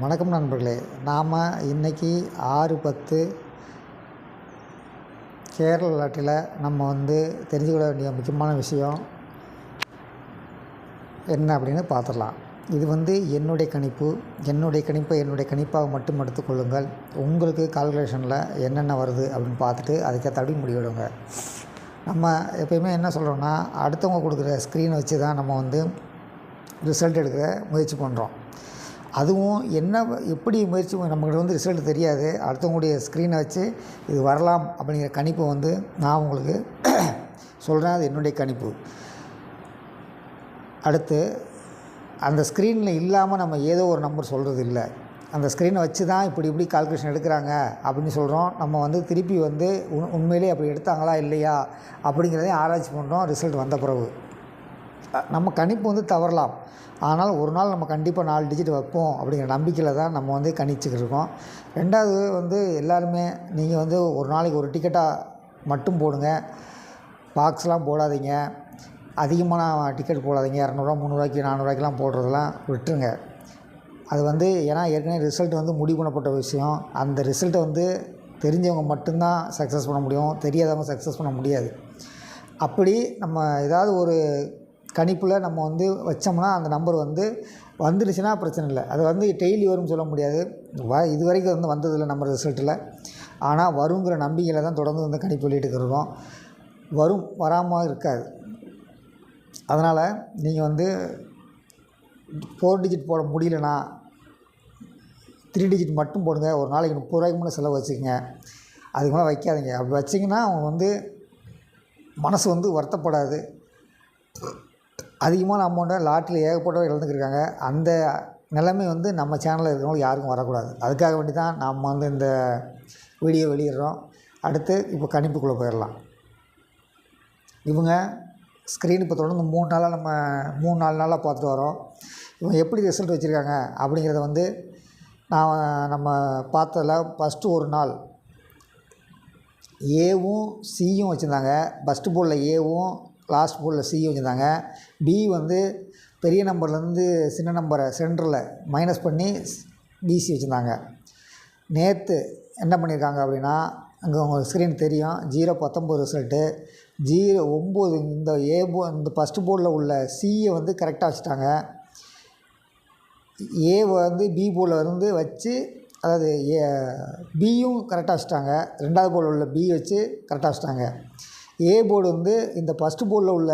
வணக்கம் நண்பர்களே. நாம் இன்றைக்கி ஆறு பத்து கேரள நாட்டில் நம்ம வந்து தெரிஞ்சுக்கொள்ள வேண்டிய முக்கியமான விஷயம் என்ன அப்படின்னு பார்த்துடலாம். இது வந்து என்னுடைய கணிப்பு. என்னுடைய கணிப்பை என்னுடைய கணிப்பாக மட்டும் எடுத்துக்கொள்ளுங்கள் உங்களுக்கு கால்குலேஷனில் என்னென்ன வருது அப்படின்னு பார்த்துட்டு அதுக்கேற்றபடி முடிவெடுங்க. நம்ம எப்பயுமே என்ன சொல்கிறோன்னா அடுத்தவங்க கொடுக்குற ஸ்க்ரீனை வச்சு தான் நம்ம வந்து ரிசல்ட் எடுக்க முயற்சி பண்ணுறோம் அதுவும் என்ன எப்படி முயற்சி நம்மக்கிட்ட வந்து ரிசல்ட் தெரியாது. அடுத்தவங்களுடைய ஸ்க்ரீனை வச்சு இது வரலாம் அப்படிங்கிற கணிப்பு வந்து நான் உங்களுக்கு சொல்கிறேன் அது என்னுடைய கணிப்பு. அடுத்து அந்த ஸ்க்ரீனில் இல்லாமல் நம்ம ஏதோ ஒரு நம்பர் சொல்கிறது இல்லை. அந்த ஸ்க்ரீனை வச்சு தான் இப்படி இப்படி கால்குலேஷன் எடுக்கிறாங்க அப்படின்னு சொல்கிறோம் நம்ம வந்து திருப்பி வந்து உண் உண்மையிலே அப்படி எடுத்தாங்களா இல்லையா அப்படிங்கிறதையும் ஆராய்ச்சி பண்ணுறோம் ரிசல்ட் வந்த பிறகு. நம்ம கணிப்பு வந்து தவறலாம். ஆனால் ஒரு நாள் நம்ம கண்டிப்பாக நாலு டிஜிட் வைப்போம் அப்படிங்கிற நம்பிக்கையில் தான் நம்ம வந்து கணிச்சுக்கிட்டு இருக்கோம். ரெண்டாவது வந்து எல்லாருமே நீங்கள் வந்து ஒரு நாளைக்கு ஒரு டிக்கெட்டாக மட்டும் போடுங்க. பாக்ஸ்லாம் போடாதீங்க. அதிகமான டிக்கெட் போடாதீங்க. இரநூறுவா முந்நூறுவாய்க்கு நானூறுவாய்க்கெலாம் போடுறதெல்லாம் விட்டுருங்க. அது வந்து ஏன்னா ஏற்கனவே ரிசல்ட் வந்து முடிவு பண்ணப்பட்ட விஷயம். அந்த ரிசல்ட்டை வந்து தெரிஞ்சவங்க மட்டும்தான் சக்ஸஸ் பண்ண முடியும். தெரியாதவங்க சக்ஸஸ் பண்ண முடியாது. அப்படி நம்ம ஏதாவது ஒரு கணிப்பில் நம்ம வந்து வச்சோம்னா அந்த நம்பர் வந்து வந்துடுச்சுன்னா பிரச்சனை இல்லை. அது வந்து டெய்லி வரும்னு சொல்ல முடியாது. வ இது வரைக்கும் வந்து வந்ததில்லை நம்ம ரிசல்ட்டில் ஆனால் வருங்கிற நம்பிக்கையில் தான் தொடர்ந்து வந்து கணிப்பு வெளியிட்டு இருக்கோம். வரும் வராமல் இருக்காது. அதனால் நீங்கள் வந்து ஃபோர் டிஜிட் போட முடியலனா த்ரீ டிஜிட் மட்டும் போடுங்க. ஒரு நாளைக்கு முப்பது ரூபாய்க்கு முன்னே செலவு வச்சுக்கோங்க. அதுக்கு மேலே வைக்காதீங்க. அப்படி வச்சிங்கன்னா அவங்க வந்து மனசு வந்து வருத்தப்படாது. அதிகமான அமௌண்ட்டை லாட்டில் ஏகப்பட்டவர் இழந்துக்கிருக்காங்க. அந்த நிலைமை வந்து நம்ம சேனலில் இருக்கிறவங்களுக்கு யாருக்கும் வரக்கூடாது. அதுக்காக வேண்டி தான் நம்ம வந்து இந்த வீடியோ வெளியிடுறோம். அடுத்து இப்போ கணிப்புக்குள்ளே போயிடலாம். இவங்க ஸ்க்ரீன் இப்போ தொடர்ந்து மூணு நாளாக நம்ம மூணு நாலு நாளாக பார்த்துட்டு வரோம். இவங்க எப்படி ரிசல்ட் வச்சுருக்காங்க அப்படிங்கிறத வந்து நான் நம்ம பார்த்ததில் ஃபஸ்ட்டு ஒரு நாள் ஏவும் சியும் வச்சுருந்தாங்க. ஃபஸ்ட்டு போர்டில் ஏவும் லாஸ்ட் போர்டில் சி வச்சுருந்தாங்க. பி வந்து பெரிய நம்பர்லேருந்து சின்ன நம்பரை சென்டரில் மைனஸ் பண்ணி பிசி வச்சுருந்தாங்க. நேற்று என்ன பண்ணியிருக்காங்க அப்படின்னா அங்கே உங்களுக்கு ஸ்க்ரீன் தெரியும். ஜீரோ பத்தொம்போது ரிசல்ட்டு ஜீரோ ஒம்பது இந்த ஏ போ இந்த ஃபஸ்ட்டு போர்டில் உள்ள சியை வந்து கரெக்டாக வச்சுட்டாங்க. ஏ வந்து பி போர்டில் இருந்து வச்சு அதாவது ஏ பியும் கரெக்டாக வச்சுட்டாங்க. ரெண்டாவது போர்டில் உள்ள பி வச்சு கரெக்டாக வச்சுட்டாங்க. ஏ போர்டு வந்து இந்த ஃபஸ்ட்டு போர்டில் உள்ள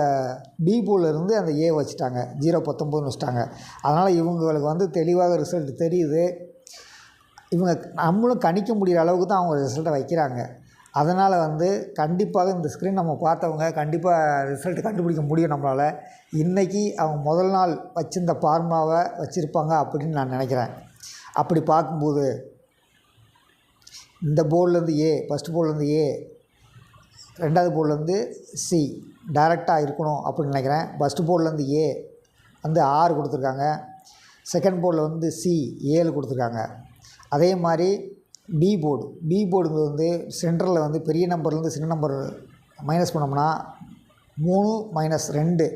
பி இருந்து அந்த ஏ வச்சுட்டாங்க. ஜீரோ பத்தொம்போதுன்னு வச்சுட்டாங்க. அதனால் இவங்களுக்கு வந்து தெளிவாக ரிசல்ட் தெரியுது. இவங்க நம்மளும் கணிக்க முடிகிற அளவுக்கு தான் அவங்க ரிசல்ட்டை வைக்கிறாங்க. அதனால் வந்து கண்டிப்பாக இந்த ஸ்க்ரீன் நம்ம பார்த்தவங்க கண்டிப்பாக ரிசல்ட் கண்டுபிடிக்க முடியும் நம்மளால். இன்றைக்கி அவங்க முதல் நாள் வச்சிருந்த ஃபார்முலாவை வச்சுருப்பாங்க அப்படின்னு நான் நினைக்கிறேன். அப்படி பார்க்கும்போது இந்த போர்ட்லேருந்து ஏ ஃபஸ்ட் போர்ட்லேருந்து ஏ ரெண்டாவது போர்ட்லேருந்து சி டைரெக்டாக இருக்கணும் அப்படின்னு நினைக்கிறேன். ஃபஸ்ட்டு போர்ட்லேருந்து ஏ வந்து ஆறு கொடுத்துருக்காங்க. செகண்ட் போர்டில் வந்து சி ஏழு கொடுத்துருக்காங்க. அதே மாதிரி பி போர்டு பி போர்டுங்கிறது வந்து சென்டரில் வந்து பெரிய நம்பர்லேருந்து சின்ன நம்பர் மைனஸ் பண்ணோம்னா மூணு மைனஸ் ரெண்டு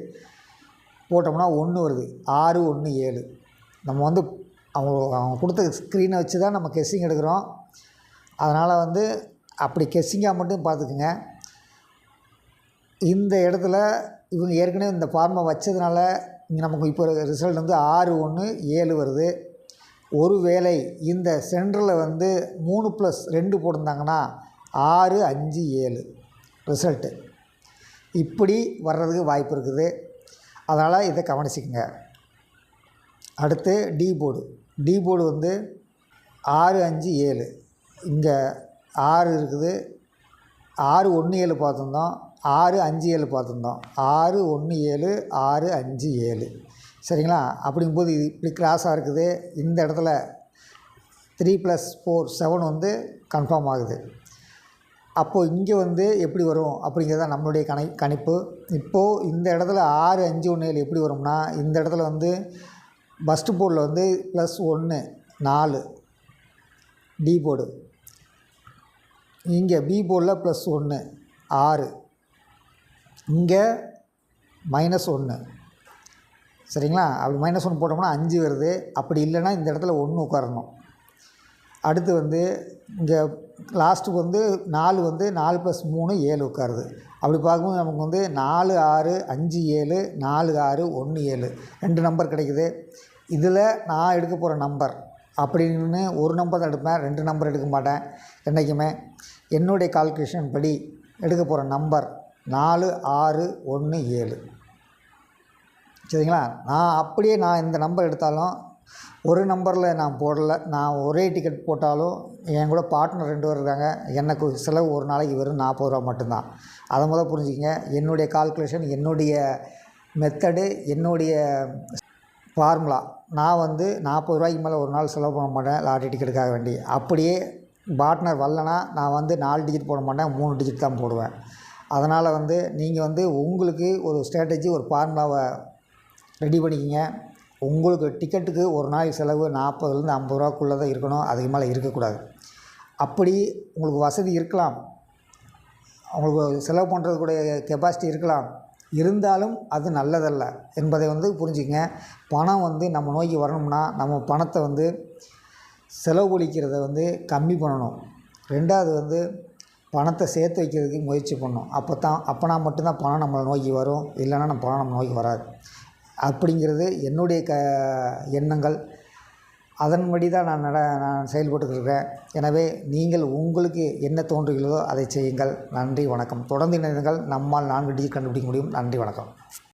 போட்டோம்னா ஒன்று வருது. ஆறு ஒன்று ஏழு. நம்ம வந்து அவங்க அவங்க கொடுத்த ஸ்க்ரீனை வச்சு தான் நம்ம கெஸ்ஸிங் எடுக்கிறோம். அதனால் வந்து அப்படி கெஸ்ஸிங்காக மட்டும் பார்த்துக்குங்க. இந்த இடத்துல இவங்க ஏற்கனவே இந்த ஃபார்மை வச்சதுனால இங்கே நமக்கு இப்போ ரிசல்ட் வந்து ஆறு ஒன்று ஏழு வருது. ஒரு வேளை இந்த சென்டரில் வந்து மூணு ப்ளஸ் ரெண்டு போட்டிருந்தாங்கன்னா ஆறு அஞ்சு ஏழு ரிசல்ட்டு இப்படி வர்றதுக்கு வாய்ப்பு இருக்குது. அதனால் இதை கவனிச்சிக்கங்க. அடுத்து டி போர்டு டி போர்டு வந்து ஆறு அஞ்சு ஏழு. இங்கே ஆறு இருக்குது. ஆறு ஒன்று ஏழு பார்த்துருந்தோம். ஆறு அஞ்சு ஏழு பார்த்துருந்தோம். ஆறு ஒன்று ஏழு ஆறு அஞ்சு ஏழு. சரிங்களா? அப்படிங்கும்போது இது இப்படி கிராஸாக இருக்குது. இந்த இடத்துல த்ரீ ப்ளஸ் ஃபோர் செவன் வந்து கன்ஃபார்ம் ஆகுது. அப்போது இங்கே வந்து எப்படி வரும்? அப்படிங்கிறது தான் நம்மளுடைய கணி கணிப்பு. இப்போது இந்த இடத்துல ஆறு அஞ்சு ஒன்று ஏழு எப்படி வரும்னா இந்த இடத்துல வந்து ஃபஸ்ட்டு போர்டில் வந்து ப்ளஸ் ஒன்று நாலு டி போர்டு இங்கே பி போர்டில் ப்ளஸ் ஒன்று ஆறு. இங்கே மைனஸ் ஒன்று. சரிங்களா? அப்படி மைனஸ் ஒன்று போட்டோம்னா அஞ்சு வருது. அப்படி இல்லைன்னா இந்த இடத்துல ஒன்று உட்காரணும். அடுத்து வந்து இங்கே லாஸ்ட்டுக்கு வந்து நாலு வந்து நாலு ப்ளஸ் மூணு ஏழு உட்காருது. அப்படி பார்க்கும்போது நமக்கு வந்து நாலு ஆறு அஞ்சு ஏழு நாலு ஆறு ஒன்று ஏழு. ரெண்டு நம்பர் கிடைக்குது. இதில் நான் எடுக்க போகிற நம்பர் அப்படின்னு ஒரு நம்பர் தான் எடுப்பேன். ரெண்டு நம்பர் எடுக்க மாட்டேன். என்றைக்குமே என்னுடைய கால்குலேஷன் படி எடுக்க போகிற நம்பர் நாலு ஆறு ஒன்று ஏழு. சரிங்களா? நான் அப்படியே நான் இந்த நம்பர் எடுத்தாலும் ஒரு நம்பரில் நான் போடல. நான் ஒரே டிக்கெட் போட்டாலும் என் கூட பார்ட்னர் ரெண்டு பேர் இருக்காங்க. எனக்கு செலவு ஒரு நாளைக்கு வெறும் நாற்பது ரூபா மட்டும்தான். அதை முதல் புரிஞ்சுக்கங்க. என்னுடைய கால்குலேஷன் என்னுடைய மெத்தடு என்னுடைய ஃபார்முலா நான் வந்து நாற்பது ரூபாய்க்கு மேலே ஒரு நாள் செலவு பண்ண மாட்டேன் லாட்ரி டிக்கெட்டுக்காக வேண்டி. அப்படியே பார்ட்னர் வரலனா நான் வந்து நாலு டிக்கெட் போட மாட்டேன். மூணு டிக்கெட் தான் போடுவேன். அதனால் வந்து நீங்கள் வந்து உங்களுக்கு ஒரு ஸ்ட்ராட்டஜி ஒரு ஃபார்முலாவை ரெடி பண்ணிக்கிங்க. உங்களுக்கு டிக்கெட்டுக்கு ஒரு நாள் செலவு நாற்பதுலேருந்து ஐம்பது ரூபாக்குள்ளே தான் இருக்கணும். அதுக்கு மேலே இருக்கக்கூடாது. அப்படி உங்களுக்கு வசதி இருக்கலாம். உங்களுக்கு செலவு பண்ணுறதுக்குடைய கெப்பாசிட்டி இருக்கலாம். இருந்தாலும் அது நல்லதல்ல என்பதை வந்து புரிஞ்சுக்கங்க. பணம் வந்து நம்ம நோக்கி வரணும்னா நம்ம பணத்தை வந்து செலவழிக்கிறத வந்து கம்மி பண்ணணும். ரெண்டாவது வந்து பணத்தை சேர்த்து வைக்கிறதுக்கு முயற்சி பண்ணணும் அப்போ தான் அப்போனா மட்டும்தான் பணம் நம்மளை நோக்கி வரும். இல்லைன்னா நம்ம பணம் நம்ம நோக்கி வராது. அப்படிங்கிறது என்னுடைய க எண்ணங்கள். அதன்படி தான் நான் நட நான் செயல்பட்டுருக்கிறேன் எனவே நீங்கள் உங்களுக்கு என்ன தோன்றுகிறதோ அதை செய்யுங்கள். நன்றி வணக்கம். தொடர்ந்து இணைந்தங்கள் நம்மால் நான்கு டிஜிட் கண்டுபிடிக்க முடியும். நன்றி வணக்கம்.